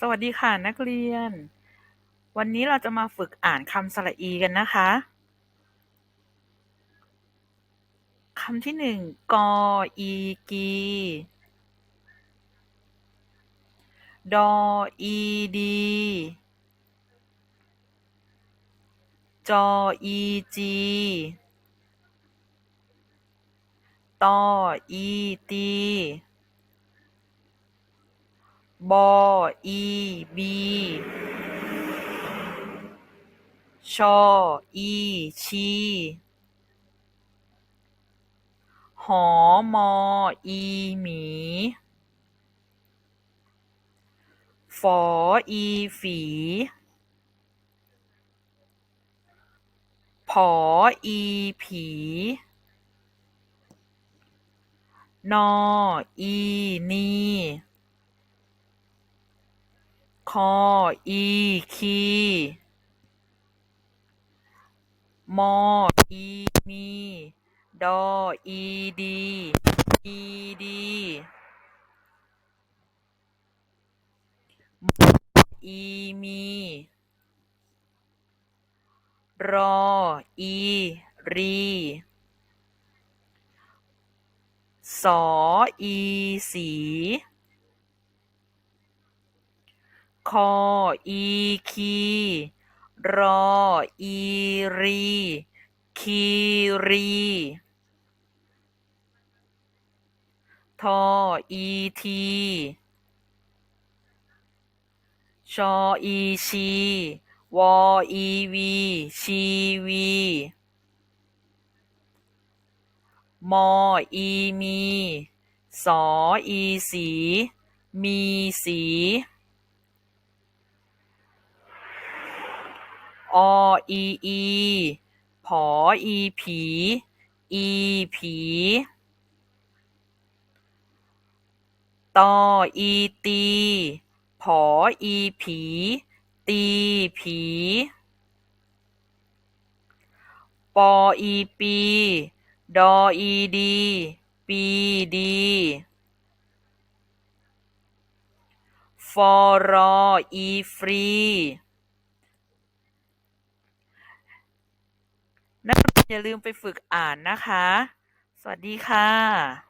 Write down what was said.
สวัสดีค่ะนักเรียน วันนี้เราจะมาฝึกอ่านคำสระอีกันนะคะคำที่หนึ่งกออีกีดออีดีจออีจีตออีตี บอีบีชออีชีหอมออีหมีฝออีฝี ผออีผี นออีนี คอ อีคี มอ อีมี ดอ อีดี อีดีมออีมี รอ อี รีสอ อี สี คอ อีคี รอ อีรี คีรี ทอ อีที ชอ อีชี วอ อีวี ชีวี มอ อีมี สอ อีสี มีสี ออีอีผออีผี อีผีตออีตีผออีผี ตีผีปออีปี ดออีดี ปีดีฟอรออีฟรี นักเรียน อย่าลืมไปฝึกอ่านนะคะ สวัสดีค่ะ